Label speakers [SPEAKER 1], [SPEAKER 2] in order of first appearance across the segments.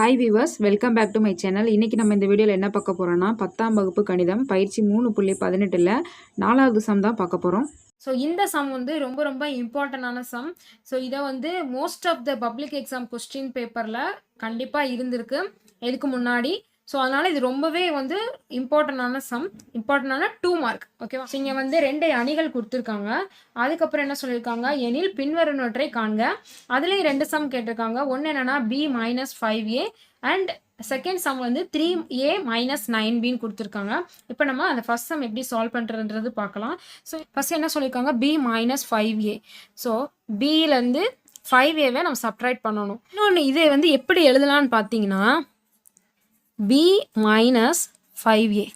[SPEAKER 1] Hi viewers welcome back to my channel இன்றைக்கி நம்ம இந்த வீடியோவில் என்ன பார்க்க போகிறோம்னா பத்தாம் வகுப்பு கணிதம் பயிற்சி மூணு புள்ளி பதினெட்டில் நாலாவது சம் தான் பார்க்க போகிறோம்
[SPEAKER 2] ஸோ இந்த சம் வந்து ரொம்ப ரொம்ப இம்பார்ட்டண்டான சம் ஸோ இதை வந்து most of the public exam question பேப்பரில் கண்டிப்பாக இருந்திருக்கு. இதுக்கு முன்னாடி ஸோ அதனால் இது ரொம்பவே வந்து இம்பார்ட்டண்டான சம் இம்பார்ட்டண்டான டூ மார்க் ஓகேவா இங்கே வந்து ரெண்டு அணிகள் கொடுத்துருக்காங்க. அதுக்கப்புறம் என்ன சொல்லியிருக்காங்க? எனில் பின்வருவனவற்றை காண்க. அதுலேயும் ரெண்டு சம் கேட்டிருக்காங்க. ஒன்று என்னன்னா B minus five A and second sum வந்து த்ரீ ஏ மைனஸ் நைன் பின்னு கொடுத்துருக்காங்க. இப்போ நம்ம அந்த ஃபர்ஸ்ட் சம் எப்படி சால்வ் பண்ணுறதுன்றது பார்க்கலாம். ஸோ ஃபர்ஸ்ட் என்ன சொல்லியிருக்காங்க? B minus five A so பியிலேருந்து five ஏவை நம்ம சப்ட்ராக்ட் பண்ணணும். இன்னொன்று இதை வந்து எப்படி எழுதலாம்னு பார்த்தீங்கன்னா பி மைனஸ் ஃபைவ் ஏ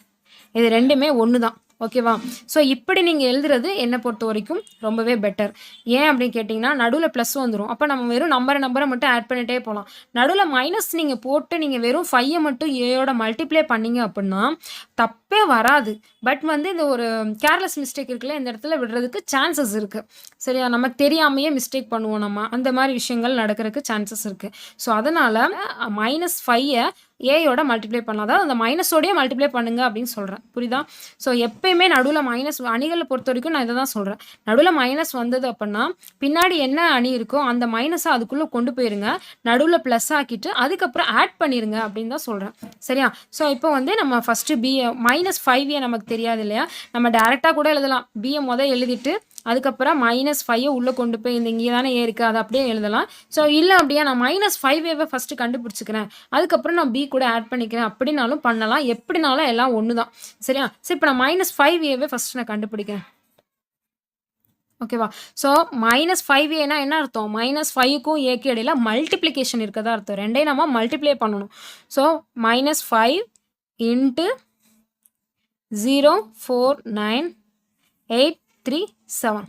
[SPEAKER 2] இது ரெண்டுமே ஒன்று தான் ஓகேவா ஸோ இப்படி நீங்கள் எழுதுறது என்னை பொறுத்த வரைக்கும் ரொம்பவே பெட்டர் ஏன் அப்படின்னு கேட்டிங்கன்னா நடுவில் ப்ளஸ் வந்துடும் அப்போ நம்ம வெறும் நம்பரை நம்பரை மட்டும் ஆட் பண்ணிகிட்டே போகலாம் நடுவில் மைனஸ் நீங்கள் போட்டு நீங்கள் வெறும் ஃபைவை மட்டும் ஏயோட மல்டிப்ளை பண்ணீங்க அப்படின்னா தப் வராது. பட் வந்து இந்த ஒரு கேர்லெஸ் மிஸ்டேக் இருக்குல்ல இந்த இடத்துல விடுறதுக்கு சான்சஸ் இருக்குது சரியா? நமக்கு தெரியாமையே மிஸ்டேக் பண்ணுவோம் நம்ம. அந்த மாதிரி விஷயங்கள் நடக்கிறதுக்கு சான்சஸ் இருக்குது ஸோ அதனால் மைனஸ் ஃபைவை ஏயோட மல்டிப்ளை பண்ணலாம். அதாவது அந்த மைனஸோடய மல்டிப்ளை பண்ணுங்க அப்படின்னு சொல்கிறேன் புரியுதா? ஸோ எப்பயுமே நடுவில் மைனஸ் அணிகளை பொறுத்த வரைக்கும் நான் இதை தான் சொல்கிறேன் நடுவில் மைனஸ் வந்தது அப்படின்னா பின்னாடி என்ன அணி இருக்கோ அந்த மைனஸை அதுக்குள்ளே கொண்டு போயிருங்க. நடுவில் ப்ளஸ் ஆக்கிட்டு அதுக்கப்புறம் ஆட் பண்ணிடுங்க அப்படின்னு தான் சொல்கிறேன் சரியா? ஸோ இப்போ வந்து நம்ம first B A minus five A நமக்கு தெரியாது இல்லையா? நம்ம டேரெக்டாக கூட எழுதலாம். பிஏ மொதல் எழுதிட்டு அதுக்கப்புறம் மைனஸ் ஃபைவை உள்ளே கொண்டு போய் இந்த இங்கே தானே ஏ இருக்குது அதை அப்படியே எழுதலாம். ஸோ இல்லை அப்படியே நான் மைனஸ் ஃபைவ் ஏவை ஃபஸ்ட்டு கண்டுபிடிச்சிக்கிறேன். அதுக்கப்புறம் நான் பி கூட ஆட் பண்ணிக்கிறேன். அப்படின்னாலும் பண்ணலாம். எப்படினாலும் எல்லாம் ஒன்று தான் சரியா? சரி இப்போ நான் மைனஸ் ஃபைவ் ஏவை ஃபஸ்ட்டு நான் கண்டுபிடிக்கிறேன். ஓகேவா? ஸோ மைனஸ் ஃபைவ் ஏனா என்ன அர்த்தம்? மைனஸ் ஃபைவ்க்கும் ஏக்கு இடையில மல்டிப்ளிகேஷன் இருக்கதா அர்த்தம். ரெண்டையும் நம்ம மல்டிப்ளை பண்ணணும். So minus five into zero four nine eight three seven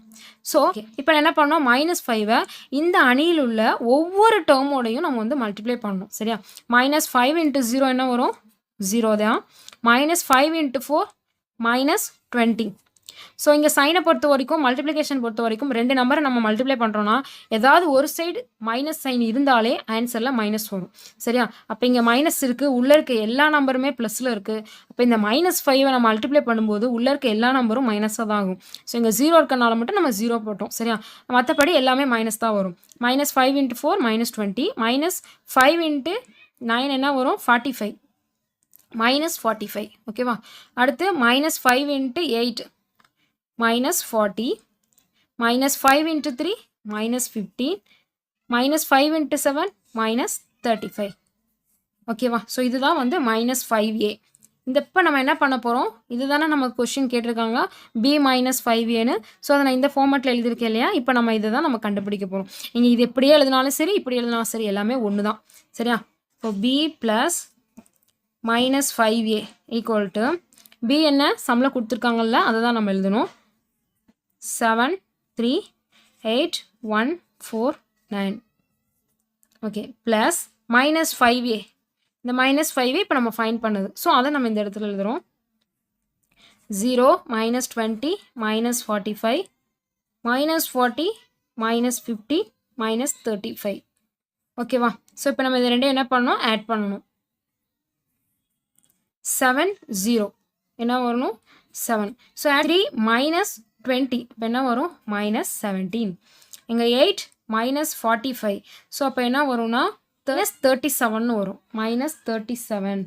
[SPEAKER 2] so இப்போ என்ன பண்ணோம் மைனஸ் ஃபைவை இந்த அணியில் உள்ள ஒவ்வொரு டேர்மோடையும் நம்ம வந்து மல்டிப்ளை பண்ணணும். சரியா? மைனஸ் ஃபைவ் இன்ட்டு ஜீரோ என்ன வரும்? ஜீரோ தான். Minus five into four minus twenty so இங்கே சைனை பொறுத்த வரைக்கும் மல்டிப்ளிகேஷன் பொறுத்த வரைக்கும் ரெண்டு நம்பரை நம்ம மல்டிப்ளை பண்ணுறோன்னா ஏதாவது ஒரு சைடு மைனஸ் சைன் இருந்தாலே ஆன்சரில் மைனஸ் வரும். சரியா? அப்போ இங்கே மைனஸ் இருக்குது உள்ளே இருக்க எல்லா நம்பருமே ப்ளஸில் இருக்குது அப்போ இந்த மைனஸ் ஃபைவை நம்ம மல்டிப்ளை பண்ணும்போது உள்ளே இருக்க எல்லா நம்பரும் மைனஸாக தான் ஆகும். ஸோ இங்கே ஜீரோ இருக்கனால மட்டும் நம்ம ஜீரோ போட்டோம். சரியா? மற்றபடி எல்லாமே மைனஸ் தான் வரும். Minus five into four minus twenty minus five into nine என்ன வரும்? Forty five minus forty five ஓகேவா அடுத்து minus five into eight minus 40 minus 5 into 3 minus 15 minus 5 into 7 minus 35 ஓகேவா ஸோ இதுதான் வந்து மைனஸ் ஃபைவ் ஏ இந்த இப்போ நம்ம என்ன பண்ண போகிறோம் இதுதானே நம்ம கொஷின் கேட்டிருக்காங்க. பி மைனஸ் ஃபைவ் ஏன்னு ஸோ அதை நான் இந்த ஃபார்மேட்டில் எழுதியிருக்கேன் இல்லையா? இப்போ நம்ம இதை தான் நம்ம கண்டுபிடிக்க போகிறோம் நீங்கள் இது எப்படியே எழுதினாலும் சரி இப்படி எழுதினாலும் சரி எல்லாமே ஒன்று தான் சரியா? இப்போ B plus minus five A equal to B என்ன? சம்மில் கொடுத்துருக்காங்கல்ல அதை தான் நம்ம எழுதணும். Seven three eight one four nine okay plus minus five A இந்த மைனஸ் ஃபைவ் ஏ இப்போ நம்ம ஃபைன் பண்ணுது. ஸோ அதை நம்ம இந்த இடத்துல எழுதுகிறோம் zero minus twenty minus forty five minus forty minus fifty minus thirty five ஓகேவா ஸோ இப்போ நம்ம இது ரெண்டையும் என்ன பண்ணணும்? ஆட் பண்ணணும். செவன் ஜீரோ என்ன வரணும்? Seven so three minus twenty. இப்போ என்ன வரும்? மைனஸ் செவன்டீன் இங்கே eight minus forty five so அப்போ என்ன வரும்னா மைனஸ் தேர்ட்டி செவன் வரும். மைனஸ் தேர்ட்டி செவன்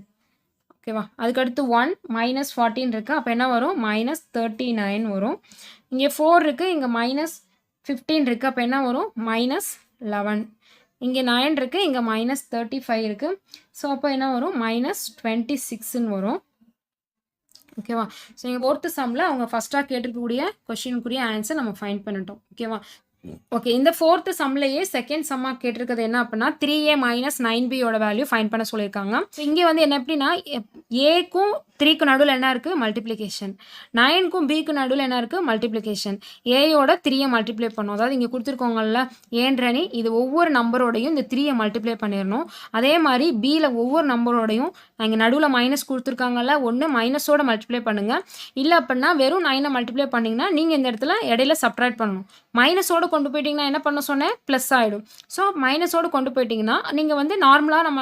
[SPEAKER 2] ஓகேவா அதுக்கடுத்து ஒன் மைனஸ் ஃபார்ட்டின் இருக்குது அப்போ என்ன வரும்? மைனஸ் தேர்ட்டி நைன் வரும். இங்கே ஃபோர் இருக்குது இங்கே மைனஸ் ஃபிஃப்டீன் இருக்குது அப்போ என்ன வரும்? மைனஸ் லெவன் இங்கே நைன் இருக்குது இங்கே மைனஸ் தேர்ட்டி ஃபைவ் இருக்குது ஸோ அப்போ என்ன வரும்? மைனஸ் டுவெண்ட்டி சிக்ஸ்ன்னு வரும். ஓகேவா? ஸோ நீங்கள் ஃபோர்த்து சம்மில் அவங்க ஃபஸ்ட்டாக கேட்டிருக்கக்கூடிய கொஷினுக்குரிய ஆன்சர் நம்ம ஃபைன் பண்ணிட்டோம். ஓகேவா? ஓகே இந்த ஃபோர்த்து சம்லையே செகண்ட் சம்மாக கேட்டிருக்கிறது என்ன அப்படின்னா த்ரீ ஏ மைனஸ் நைன் பியோட வேல்யூ ஃபைன் பண்ண சொல்லியிருக்காங்க. இங்கே வந்து என்ன எப்படின்னா ஏக்கும் த்ரீக்கு நடுவில் என்ன இருக்குது மல்டிப்ளிகேஷன் நைனுக்கும் பிக்கு நடுவில் என்ன இருக்குது மல்டிப்ளிகேஷன் ஏயோட த்ரீயை மல்டிப்ளை பண்ணும் அதாவது இங்கே கொடுத்துருக்கோங்கல்ல ஏன்றனி இது ஒவ்வொரு நம்பரோடையும் இந்த த்ரீயை மல்டிப்ளை பண்ணிடணும். அதே மாதிரி பியில் ஒவ்வொரு நம்பரோடையும் இங்கே நடுவில் மைனஸ் கொடுத்துருக்காங்கல்ல ஒன்று மைனஸோட மல்டிப்ளை பண்ணுங்கள் இல்லை அப்படின்னா வெறும் நைனை மல்டிப்ளை பண்ணிங்கன்னா நீங்கள் இந்த இடத்துல இடையில சப்ராக்ட் பண்ணணும். மைனஸோடு கொண்டு போயிட்டிங்கன்னா என்ன பண்ண சொன்னேன்? ப்ளஸ் ஆகிடும் ஸோ மைனஸோடு கொண்டு போயிட்டிங்கன்னா நீங்கள் வந்து நார்மலாக நம்ம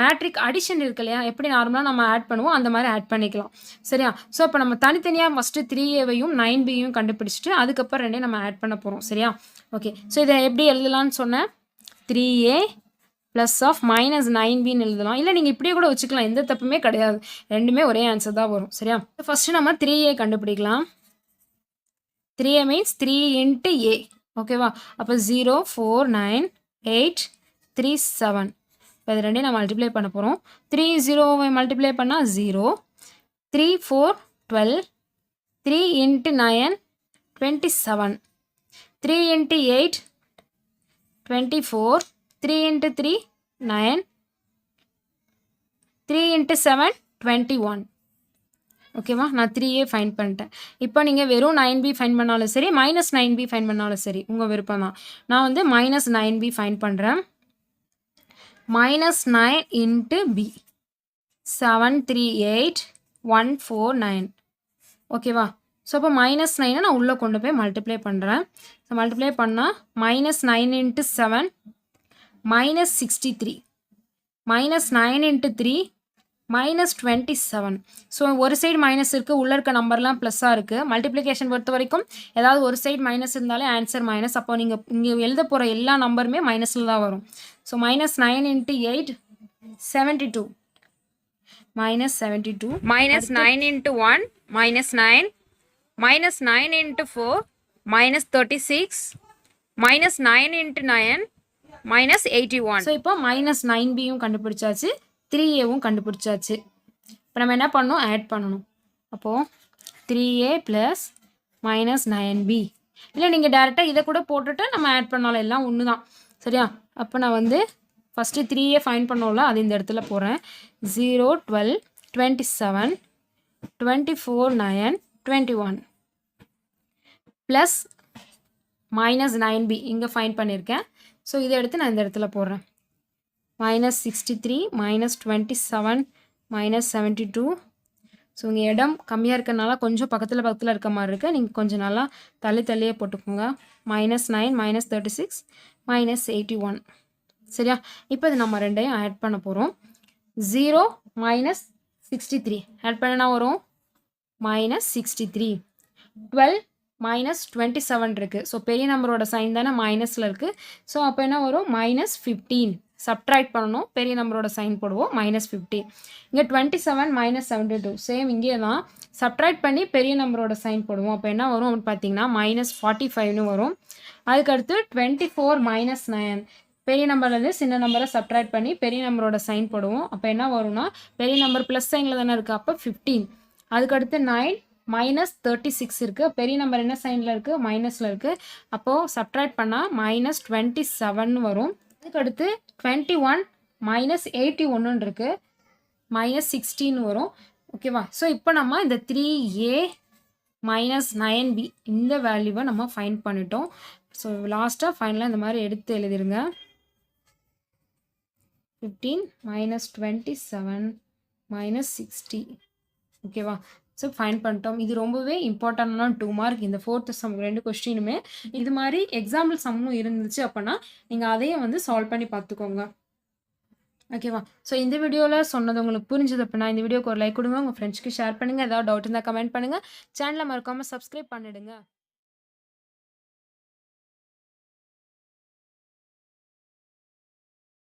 [SPEAKER 2] மேட்ரிக் அடிஷன் இருக்கு இல்லையா? எப்படி நார்மலாக நம்ம ஆட் பண்ணுவோம்? அந்த மாதிரி ஆட் பண்ணிக்கலாம். சரியா? ஸோ இப்போ நம்ம தனித்தனியாக ஃபஸ்ட்டு த்ரீ ஏவையும் நைன் பியும் கண்டுபிடிச்சிட்டு அதுக்கப்புறம் ரெண்டையும் நம்ம ஆட் பண்ண போகிறோம் சரியா? ஓகே ஸோ இதை எப்படி எழுதலாம்னு சொன்னேன்? Three A plus of minus nine பின்னு எழுதலாம். இல்லை நீங்கள் இப்படியே கூட வச்சுக்கலாம். எந்த தப்புமே கிடையாது. ரெண்டுமே ஒரே ஆன்சர் தான் வரும். சரியா? ஃபஸ்ட்டு நம்ம த்ரீ ஏ கண்டுபிடிக்கலாம். Three means three into A ஓகேவா அப்போ zero four nine eight three seven இப்போ இது ரெண்டையும் நான் மல்டிப்ளை பண்ண போகிறோம் த்ரீ ஜீரோவை மல்டிப்ளை பண்ணால் zero three four twelve three into nine twenty seven three into eight twenty four three into three nine three into seven twenty one ஓகேவா? நான் த்ரீயே ஃபைன் பண்ணிட்டேன். இப்போ நீங்கள் வெறும் நைன் பி ஃபைன் பண்ணாலும் சரி மைனஸ் நைன் பி ஃபைன் பண்ணாலும் சரி உங்கள் விருப்பம் தான். நான் வந்து மைனஸ் நைன் பி ஃபைன் பண்ணுறேன் minus nine into B seven three eight one four nine ஓகேவா? ஸோ அப்போ மைனஸ் நைனை நான் உள்ளே கொண்டு போய் மல்டிப்ளை பண்ணுறேன் ஸோ மல்டிப்ளை பண்ணால் minus nine into seven minus sixty three minus nine into three minus twenty seven so ஒரு சைடு மைனஸ் இருக்குது உள்ளே இருக்க நம்பர்லாம் ப்ளஸ்ஸாக இருக்குது மல்டிப்ளிகேஷன் பொறுத்த வரைக்கும் ஏதாவது ஒரு சைடு மைனஸ் இருந்தாலே ஆன்சர் மைனஸ் அப்போ நீங்கள் இங்கே எழுத போகிற எல்லா நம்பருமே மைனஸில் தான் வரும். So minus nine into eight seventy two minus seventy two
[SPEAKER 1] minus nine into one minus nine minus nine into four minus thirty six minus nine into nine minus eighty one
[SPEAKER 2] so இப்போ minus nine பியும் கண்டுபிடிச்சாச்சு. Three ஏவும் கண்டுபிடிச்சாச்சு. இப்போ நம்ம என்ன பண்ணணும்? Add பண்ணணும். அப்போது three A plus minus nine B இல்லை நீங்கள் டேரெக்டாக இதை கூட போட்டுட்டு நம்ம ஆட் பண்ணாலும் எல்லாம் ஒன்று தான் சரியா? அப்போ நான் வந்து ஃபஸ்ட்டு த்ரீ ஏ ஃபைன் பண்ணோம்ல அது இந்த இடத்துல போகிறேன் zero twelve twenty seven twenty four nine twenty one plus minus nine B இங்கே ஃபைன் பண்ணியிருக்கேன் ஸோ இதை எடுத்து நான் இந்த இடத்துல போடுறேன். Minus sixty three minus twenty seven minus seventy two so இங்கே இடம் கம்மியாக இருக்கறனால கொஞ்சம் பக்கத்தில் பக்கத்தில் இருக்க மாதிரி இருக்குது நீங்கள் கொஞ்சம் நல்லா தள்ளி தள்ளியே போட்டுக்கோங்க. Minus nine minus thirty six minus eighty one சரியா? இப்போ இது நம்ம ரெண்டையும் ஆட் பண்ண போகிறோம் zero minus sixty three add பண்ணனா வரும்? Minus sixty three twelve minus twenty seven இருக்குது ஸோ பெரிய நம்பரோட சைன் தானே மைனஸில் இருக்குது ஸோ அப்போ என்ன வரும்? மைனஸ் ஃபிஃப்டீன் சப்ட்ராக்ட் பண்ணணும். பெரிய நம்பரோட சைன் போடுவோம். மைனஸ் ஃபிஃப்டி இங்கே twenty seven minus seventy two same இங்கே தான். சப்ட்ராக்ட் பண்ணி பெரிய நம்பரோட சைன் போடுவோம். அப்போ என்ன வரும் அப்படின்னு பார்த்தீங்கன்னா மைனஸ் ஃபார்ட்டி ஃபைவ்னு வரும். அதுக்கடுத்து டுவெண்ட்டி ஃபோர் மைனஸ் நைன் பெரிய நம்பர்லேருந்து சின்ன நம்பரை சப்ட்ராக்ட் பண்ணி பெரிய நம்பரோட சைன் போடுவோம். அப்போ என்ன வரும்னா பெரிய நம்பர் ப்ளஸ் சைனில் தானே இருக்குது அப்போ ஃபிஃப்டீன் அதுக்கடுத்து நைன் மைனஸ் தேர்ட்டி சிக்ஸ் இருக்குது பெரிய நம்பர் என்ன சைனில் இருக்குது மைனஸில் இருக்குது அப்போது சப்ட்ராக்ட் பண்ணால் மைனஸ் டுவெண்ட்டி செவன் வரும். அதுக்கடுத்து டுவெண்ட்டி ஒன் மைனஸ் எயிட்டி ஒன்றுன்னு இருக்குது மைனஸ் சிக்ஸ்டின்னு வரும் ஓகேவா ஸோ இப்போ நம்ம இந்த three A minus nine B இந்த வேல்யூவை நம்ம ஃபைன் பண்ணிட்டோம். ஸோ லாஸ்ட்டாக ஃபைனலாக இந்த மாதிரி எடுத்து எழுதிருங்க. Fifteen minus twenty seven minus sixty ஓகேவா ஸோ ஃபைன் பண்ணிட்டோம். இது ரொம்பவே இம்பார்ட்டண்டான டூ மார்க் இந்த ஃபோர்த்து சம் ரெண்டு கொஸ்டினுமே இது மாதிரி எக்ஸாம்பிள் சம்மும் இருந்துச்சு அப்படின்னா நீங்கள் அதையும் வந்து சால்வ் பண்ணி பார்த்துக்கோங்க. ஓகேவா ஸோ இந்த வீடியோவில் சொன்னது உங்களுக்கு புரிஞ்சது அப்படின்னா இந்த வீடியோக்கு ஒரு லைக் கொடுங்க. உங்கள் ஃப்ரெண்ட்ஸ்க்கு ஷேர் பண்ணுங்கள் ஏதாவது டவுட் இருந்தால் கமெண்ட் பண்ணுங்கள் சேனலை மறக்காமல் சப்ஸ்கிரைப் பண்ணிடுங்க.